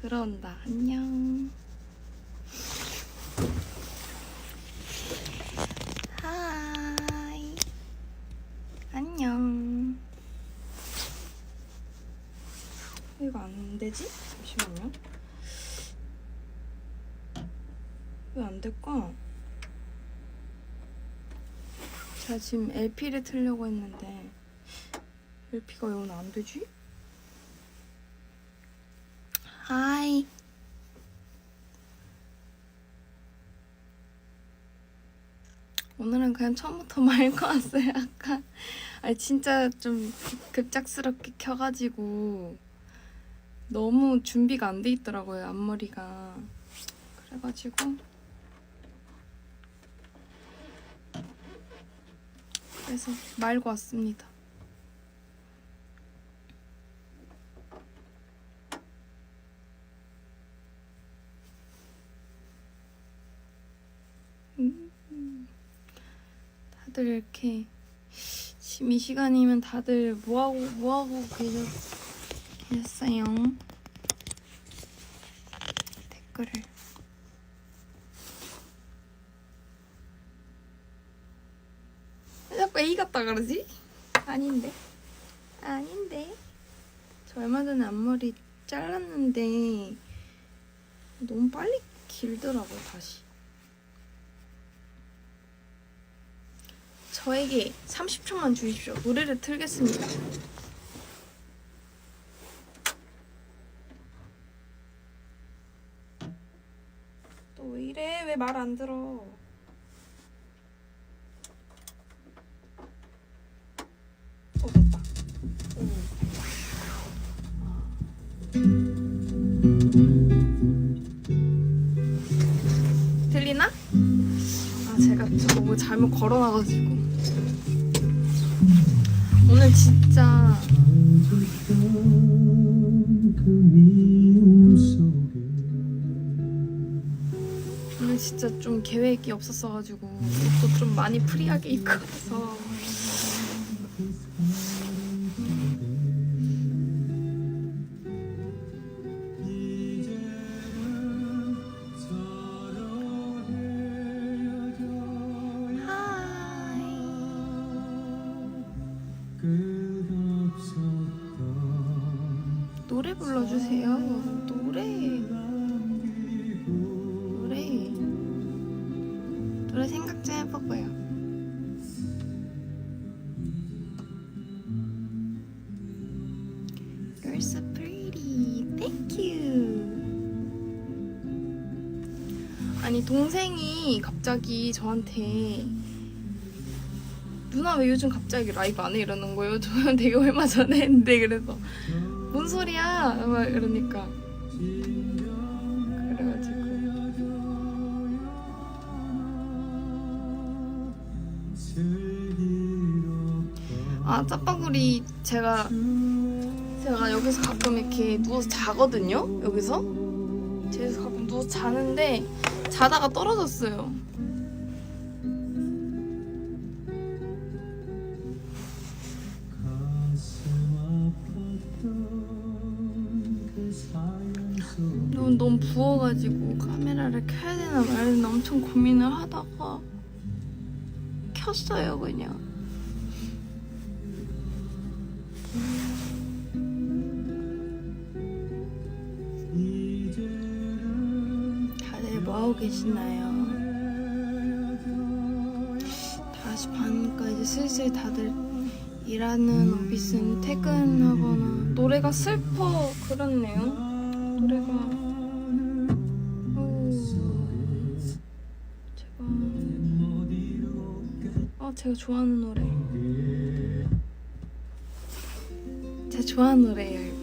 들어온다. 안녕. 하이. 안녕. 이거 안 되지? 잠시만요. 왜 안 될까? 제가 지금 LP를 틀려고 했는데 LP가 왜 오늘 안 되지? 하이. 오늘은 그냥 처음부터 말것 같아요. 약간 아니 진짜 좀 급작스럽게 켜가지고 너무 준비가 안 돼 있더라고요 앞머리가. 그래가지고 그래서 말고 왔습니다. 음, 다들 이렇게 지금 이 시간이면 다들 뭐 하고 뭐 하고 계셨 계셨어요? 댓글을 왜 자꾸 A 같다 그러지? 아닌데 아닌데 저 얼마 전에 앞머리 잘랐는데 너무 빨리 길더라고요 다시 저에게 30초만 주십시오. 노래를 틀겠습니다. 또 왜 이래? 왜 말 안 들어? 잘못 걸어놔가지고. 오늘 진짜 오늘 진짜 좀 계획이 없었어가지고 옷도 좀 많이 프리하게 입고 와서 저한테 누나 왜 요즘 갑자기 라이브 안 해? 이러는 거예요. 저는 되게 얼마 전에 했는데 그래서 뭔 소리야? 막 이러니까 그래가지고 아 짜파구리 제가 제가 여기서 가끔 이렇게 누워서 자거든요. 여기서 제에서 가끔 누워서 자는데 자다가 떨어졌어요. 부어가지고 카메라를 켜야 되나 말야 되나 엄청 고민을 하다가 켰어요 그냥 다들 뭐하고 계시나요? 다시 반니까 이제 슬슬 다들 일하는 오피스는 퇴근하거나 노래가 슬퍼 그렇네요 노래가 제가 좋아하는 노래. 제가 좋아하는 노래예요 이거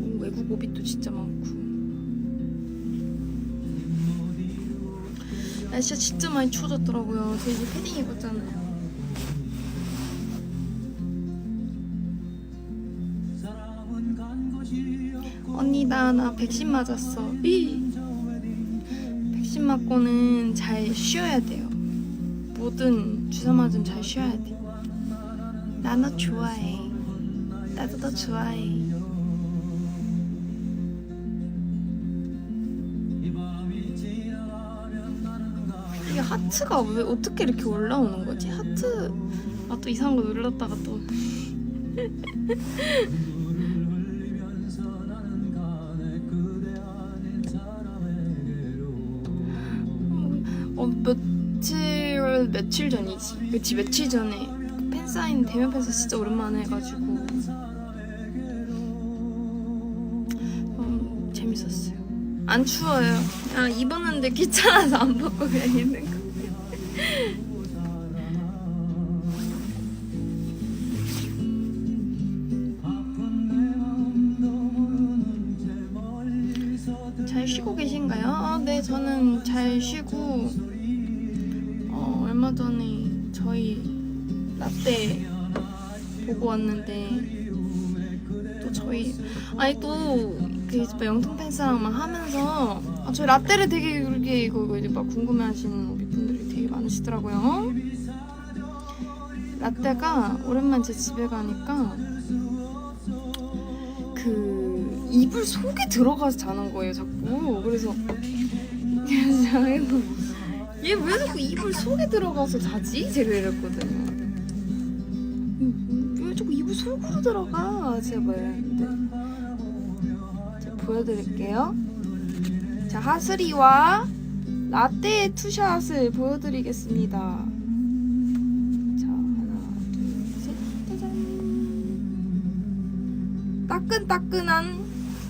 오, 외국 오빛도 진짜 많고. 날씨가 진짜 많이 추워졌더라고요. 저 이제 패딩 입었잖아요 언니 나 나 백신 맞았어 이 백신 맞고는 잘 쉬어야 돼요. 뭐든 주사 맞으면 잘 쉬어야 돼. 나 너 좋아해. 나도 너 좋아해. 이게 하트가 왜 어떻게 이렇게 올라오는 거지? 하트 아 또 이상한 거 눌렀다가 또 어 며칠 며칠 전이지. 그치 며칠 전에. 그 팬사인 대면 팬사 진짜 오랜만에 해가지고. 음, 재밌었어요. 안 추워요. 그냥 입었는데 귀찮아서 안 벗고 그냥 있는 거. 잘 쉬고 계신가요? 아, 네, 저는 잘 쉬고 어, 얼마 전에 저희 라떼 보고 왔는데 또 저희 아니 또그 영통 팬스랑 막 하면서 아, 저희 라떼를 되게 그렇게 그거 이제 막 궁금해하시는 우리 분들이 되게 많으시더라고요. 라떼가 오랜만에 제 집에 가니까 그 이불 속에 들어가서 자는 거예요 자꾸 그래서 그래서 얘 왜 자꾸 이불 속에 들어가서 자지? 제가 이랬거든요 음, 왜 자꾸 이불 속으로 들어가? 제발 이랬는데 자 보여드릴게요 자 하슬이와 라떼 투샷을 보여드리겠습니다 자 하나 둘 셋 짜잔 따끈따끈한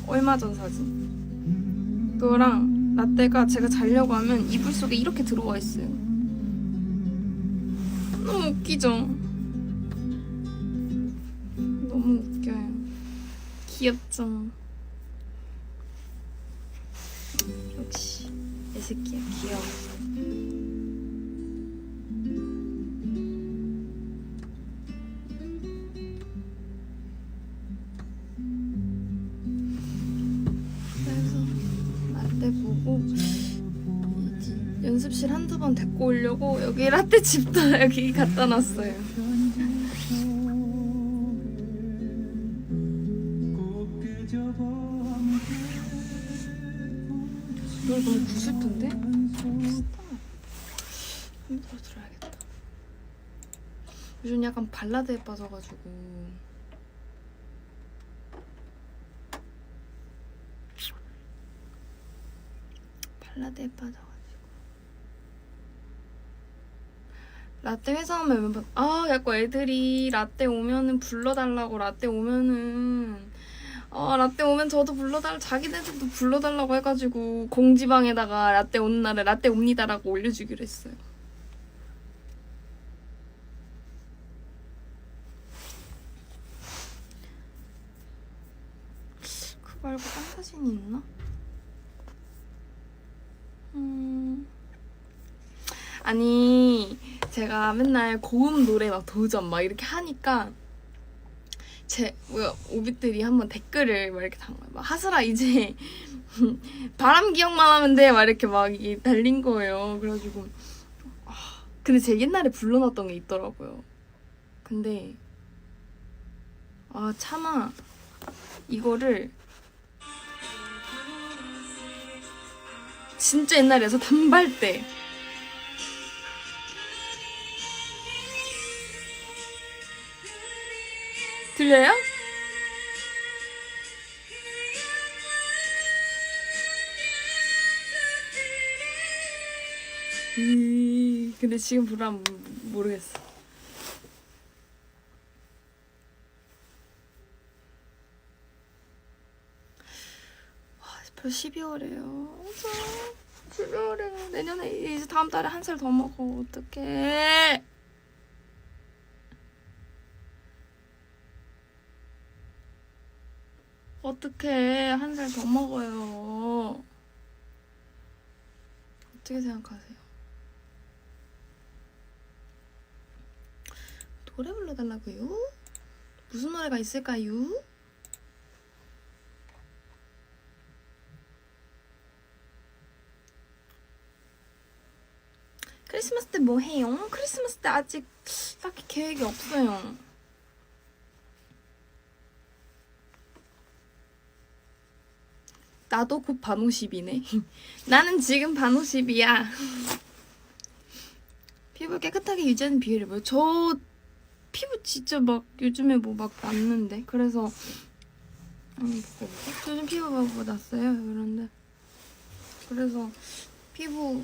얼마 전 사진. 그거랑 라떼가 제가 자려고 하면 이불 속에 이렇게 들어와 있어요. 너무 웃기죠? 너무 웃겨요. 귀엽죠? 역시 내 새끼야 귀여워. 라떼 보고 이제 연습실 한두 번 데리고 오려고 여기 라떼 집도 여기 갖다 놨어요. 노래 너무 구슬픈데? 힘들어 들어야겠다. 요즘 약간 발라드에 빠져가지고 라드에 빠져가지고 라떼 회사 오면 멤버 아 약간 애들이 라떼 오면은 불러달라고 라떼 오면은 아 라떼 오면 저도 불러달 자기네들도 불러달라고 해가지고 공지방에다가 라떼 오는 날에 라떼 옵니다라고 올려주기로 했어요. 그 말고 딴 사진이 있나? 아니 제가 맨날 고음 노래 막 도전 막 이렇게 하니까 제 오빛들이 한번 댓글을 막 이렇게 단 거예요. 막 하슬아 이제 바람 기억만 하면 돼. 막 이렇게 막 달린 거예요. 그래가지고 아, 근데 제 옛날에 불러놨던 게 있더라고요. 근데 아 차마 이거를 진짜 옛날에서 단발 때 들려요? 이 근데 지금 부르면 모르겠어. 와, 벌써 12월이에요. 저 12월에 내년에 이제 다음 달에 한 살 더 먹어. 어떡해. 어떡해. 한 살 더 먹어요. 어떻게 생각하세요? 노래 불러달라고요? 무슨 노래가 있을까요? 뭐 해요? 크리스마스 때 아직 딱히 계획이 없어요. 나도 곧 반오십이네. 나는 지금 반오십이야. 피부 깨끗하게 유지하는 비율이 뭐야? 저 피부 진짜 막 요즘에 뭐 막 났는데 그래서 아니? 요즘 피부가 뭐 났어요 그런데 그래서 피부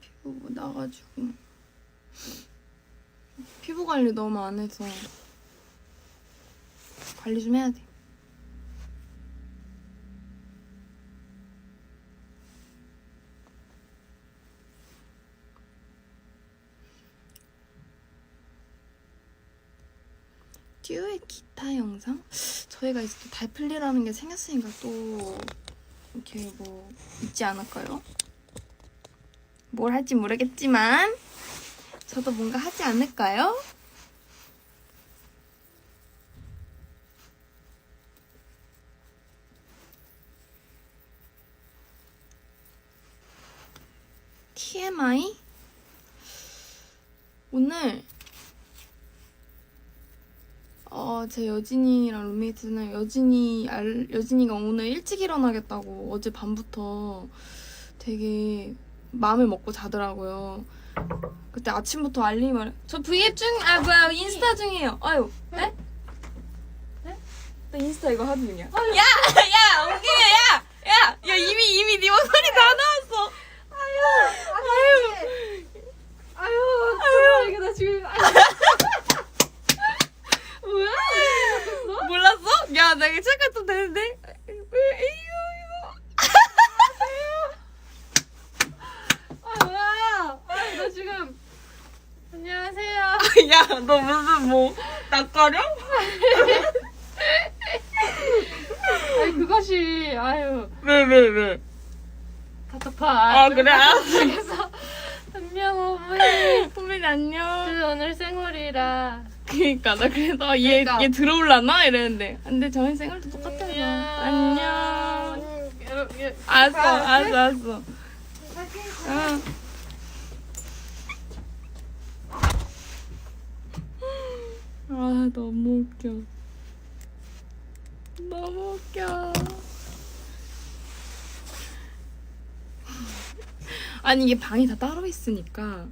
피부 뭐 나가지고 피부 관리 너무 안 해서 관리 좀 해야 돼. 듀오의 기타 영상? 저희가 이제 또 달플리라는 게 생겼으니까 또 이렇게 뭐 있지 않을까요? 뭘 할지 모르겠지만 저도 뭔가 하지 않을까요? TMI? 오늘 어, 제 여진이랑 룸메이트는 여진이 알, 여진이가 오늘 일찍 일어나겠다고 어제 밤부터 되게 마음을 먹고 자더라고요. 그때 아침부터 알림을 저 V앱 중, 아 뭐야 인스타 중이에요. 아유, 네? 네? 나 인스타 이거 하는 중이 야, 야, 야 이미 이미 네 목소리 다 나왔어. 아유, 아유, 아유, 이게 나 지금 뭐야? 몰랐어? 야, 나 이거 체크도 되는데. 왜 이거 아 뭐야? 아니 나 지금 안녕하세요. 이거? 야, 너 무슨 뭐 낯가려? 아니 그것이 아유 왜, 왜, 왜? 답답하. 아, 그래? 알았어. 그래서 안녕 어머니. 후민 안녕. 저 오늘 그니까 나 그래서 얘, 그러니까. 얘 들어올라나? 이랬는데. 근데 저희 생활도 똑같아서 안녕. 이렇게. 알았어 아, 알았어 알았어. 응. 아 너무 웃겨. 너무 웃겨. 아니 이게 방이 다 따로 있으니까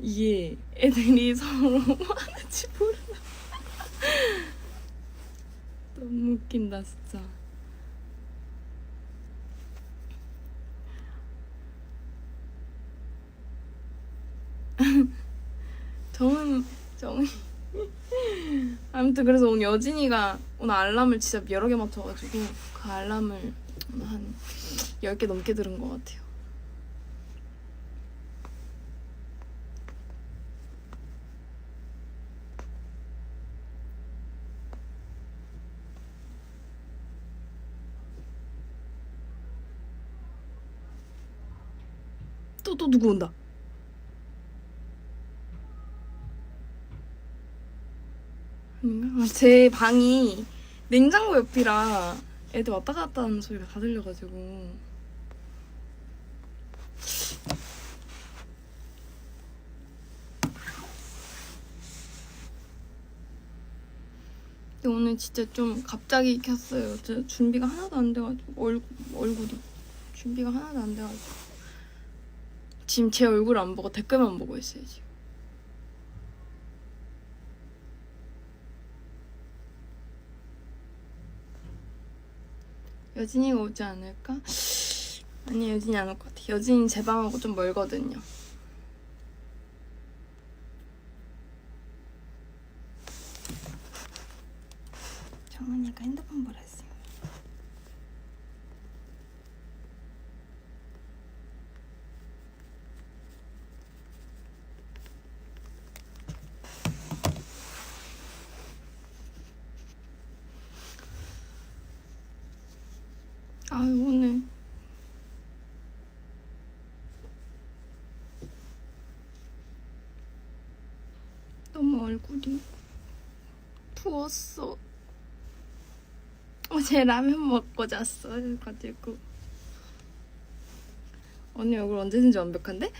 이게 애들이 서로 뭐 하는지 모르나 너무 웃긴다 진짜. 정은 정은. 아무튼 그래서 오늘 여진이가 오늘 알람을 진짜 여러 개 맞춰가지고 그 알람을 한 10개 넘게 들은 것 같아요 또 또 누구 온다? 아, 제 방이 냉장고 옆이라 애들 왔다 갔다 하는 소리가 다 들려가지고 근데 오늘 진짜 좀 갑자기 켰어요. 저 준비가 하나도 안 돼가지고 얼, 얼굴이 준비가 하나도 안 돼가지고 지금 제 얼굴 안 보고 댓글만 보고 있어요 지금. 여진이가 오지 않을까? 아니 여진이 안 올 것 같아. 여진이 제 방하고 좀 멀거든요. 정은이가 핸드폰 보라 했어요. 아유 오늘 너무 얼굴이 부었어. 어제 라면 먹고 잤어. 그래가지고 언니 얼굴 언제든지 완벽한데?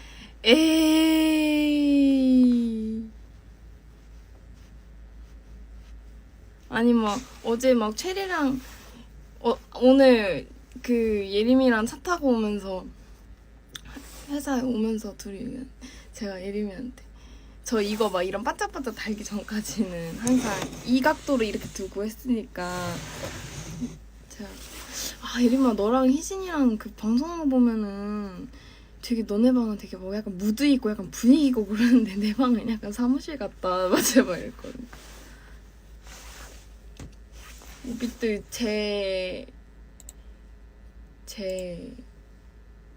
에이. 아니 막 어제 막 체리랑 어, 오늘 그 예림이랑 차 타고 오면서 회사에 오면서 둘이 제가 예림이한테 저 이거 막 이런 반짝반짝 달기 전까지는 항상 이 각도로 이렇게 두고 했으니까. 제가 아 예림아 너랑 희진이랑 그 방송한 거 보면은 되게 너네 방은 되게 뭐 약간 무드 있고 약간 분위기 있고 그러는데 내 방은 약간 사무실 같다. 맞아 막 이랬거든. 우비들 제... 제...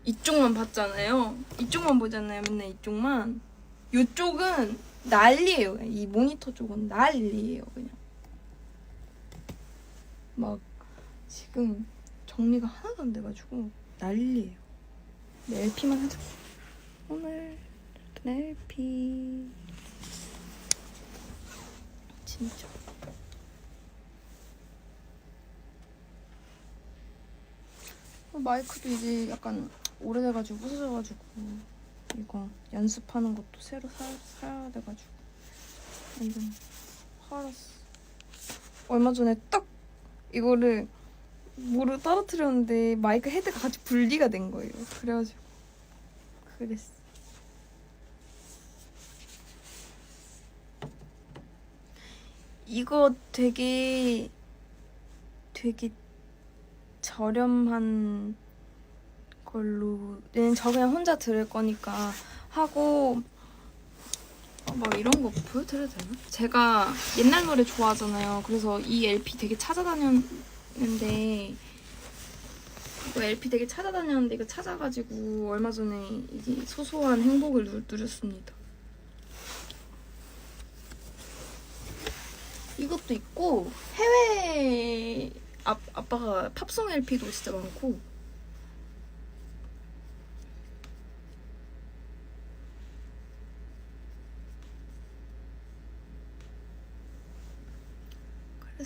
이쪽만 봤잖아요. 이쪽만 보잖아요 맨날 이쪽만 이쪽은 난리예요. 이 모니터 쪽은 난리예요 그냥. 막 지금 정리가 하나도 안 돼가지고 난리예요. 네, LP만 하자. 오늘 LP. 진짜. 마이크도 이제 약간 오래돼가지고 부서져가지고 이거 연습하는 것도 새로 사, 사야 돼가지고 완전 화났어. 얼마 전에 딱 이거를 뭐로 떨어뜨렸는데 마이크 헤드가 같이 분리가 된 거예요. 그래가지고 그랬어. 이거 되게 되게 저렴한 걸로 얘는 저 그냥 혼자 들을 거니까 하고 어, 막 이런 거 보여드려도 되나? 제가 옛날 노래 좋아하잖아요. 그래서 이 LP 되게 찾아다녔는데 이거 LP 되게 찾아다녔는데 이거 찾아가지고 얼마 전에 이게 소소한 행복을 누, 누렸습니다. 이것도 있고 해외 아, 아빠가 팝송 LP도 진짜 많고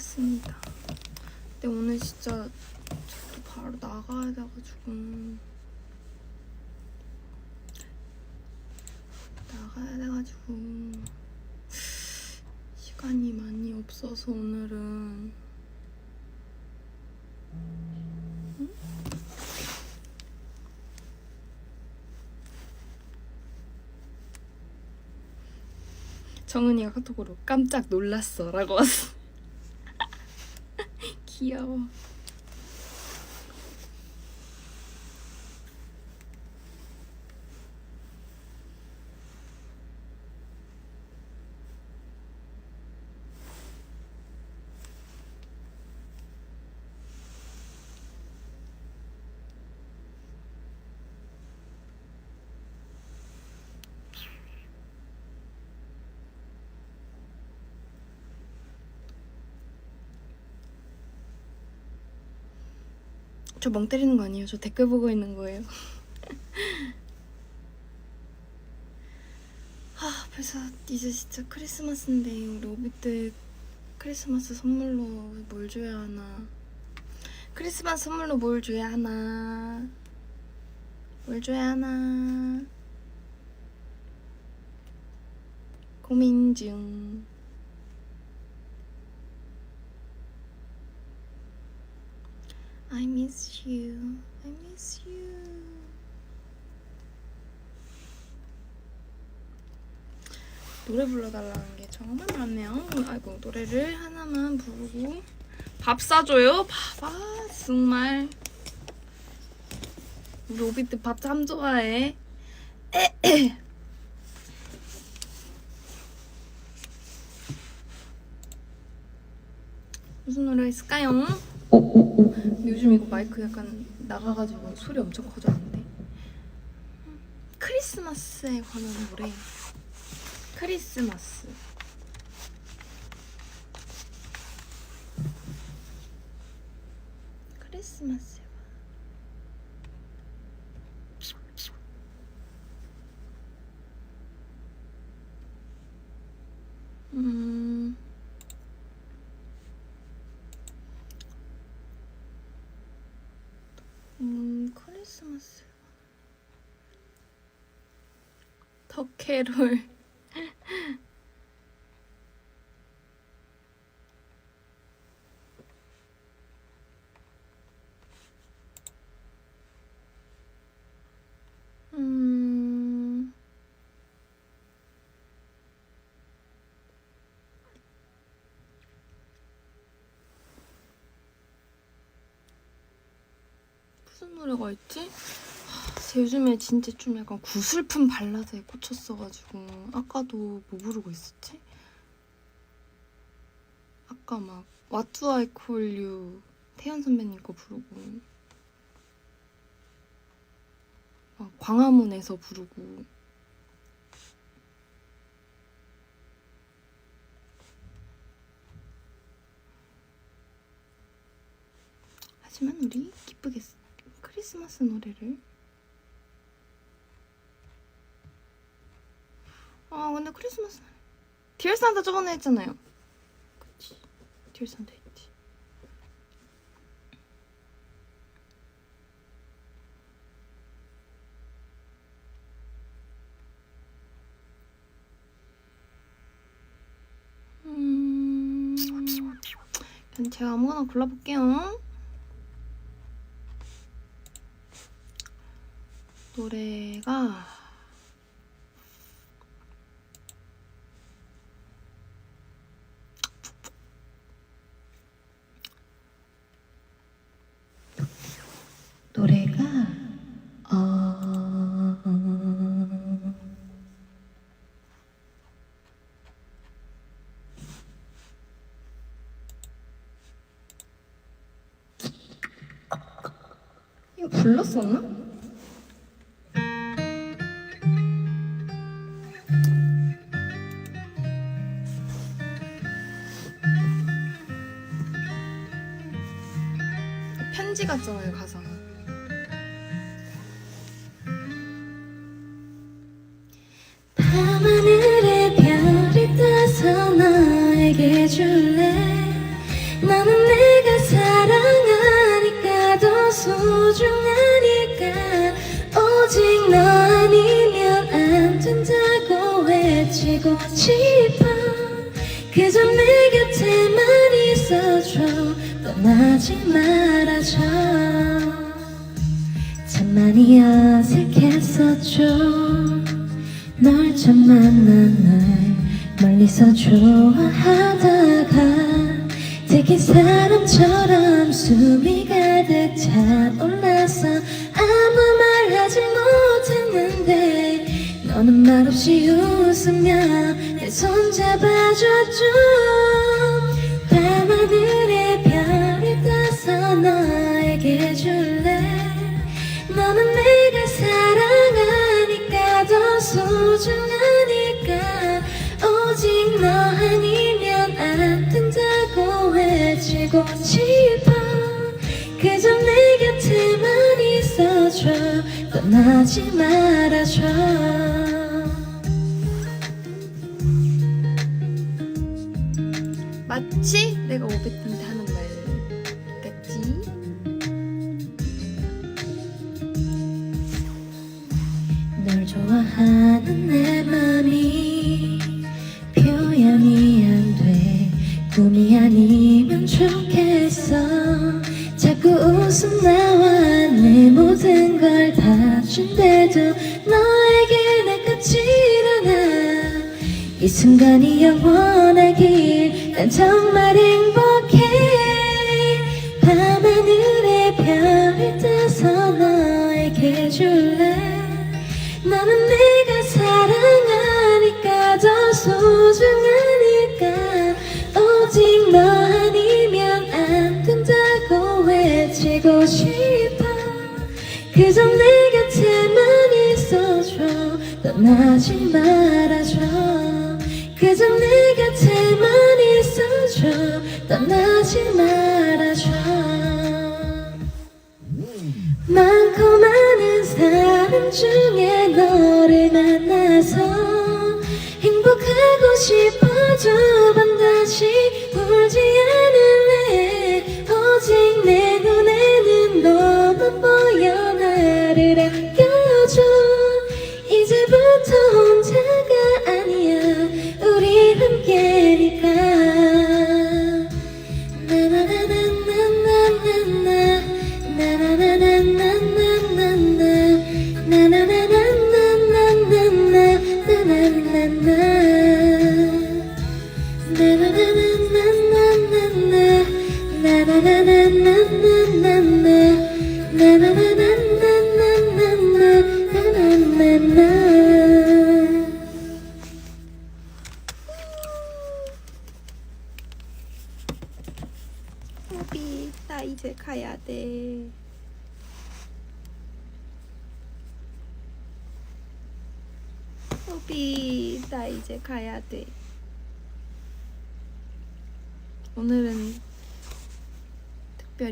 그랬습니다. 근데 오늘 진짜 저도 바로 나가야 돼가지고 나가야 돼가지고 시간이 많이 없어서 오늘은 응? 정은이가 카톡으로 깜짝 놀랐어 라고 왔어 귀 저 멍 때리는 거 아니에요? 저 댓글 보고 있는 거예요. 아 벌써 이제 진짜 크리스마스인데 우리 오비들 크리스마스 선물로 뭘 줘야 하나? 크리스마스 선물로 뭘 줘야 하나? 뭘 줘야 하나? 고민 중 I miss you. I miss you. 노래 불러달라는 게 정말 많네요. 아이고 노래를 하나만 부르고 밥 사줘요. 봐봐 정말 우리 오비트 밥 참 좋아해. 무슨 노래 있을까요? 근데 요즘 이거 마이크 약간 나가가지고 소리 엄청 커졌는데? 크리스마스에 관한 노래. 크리스마스. 크리스마스에 관한 음 음, 크리스마스. 덕 캐롤. 음. 무슨 노래가 있지? 요즘에 진짜 좀 약간 구슬픈 발라드에 꽂혔어가지고 아까도 뭐 부르고 있었지? 아까 막 Call You 태연 선배님 거 부르고 막 광화문에서 부르고 하지만 우리 기쁘게 쓰- 크리스마스 노래를 아 근데 크리스마스 디얼 산타 저번에 했잖아요. 그치. 디얼 산타 했지. 음. 그럼 제가 아무거나 골라볼게요. 노래가 어... 불렀었나? 편지 같잖아요 가사가 어색했었죠. 널 처음 만난 날 멀리서 좋아하다가 들킨 사람처럼 숨이 가득 차올라서 아무 말 하지 못했는데 너는 말없이 웃으며 내 손 잡아줬죠. 밤하늘의 별이 떠서 너 외치고 싶어 그저 내 곁에만 있어줘. 떠나지 말아줘. 마치 내가 500분 하는 싶어. 그저 내 곁에만 있어줘. 떠나지 말아줘. 그저 내 곁에만 있어줘. 떠나지 말아줘. 많고 많은 사람 중에 너를 만나서 행복하고 싶어도 반드시 울지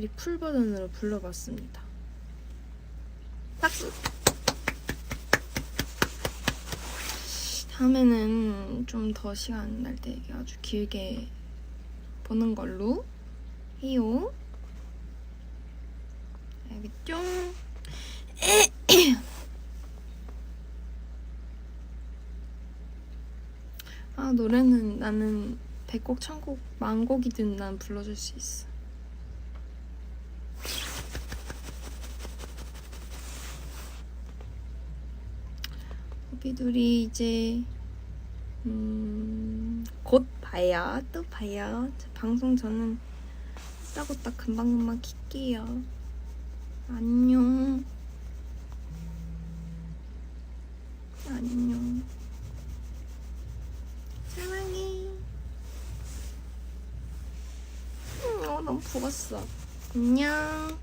특별히 풀 버전으로 불러봤습니다. 박수! 다음에는 좀 더 시간 날 때 아주 길게 보는 걸로 해요. 알겠죠? 아 노래는 나는 백곡 천곡 만곡이든 난 불러줄 수 있어. 우리들이 이제 음, 곧 봐요. 또 봐요. 저 방송 저는 따고딱 금방금방 킬게요. 안녕. 안녕. 사랑해. 음, 어, 너무 부었어. 안녕.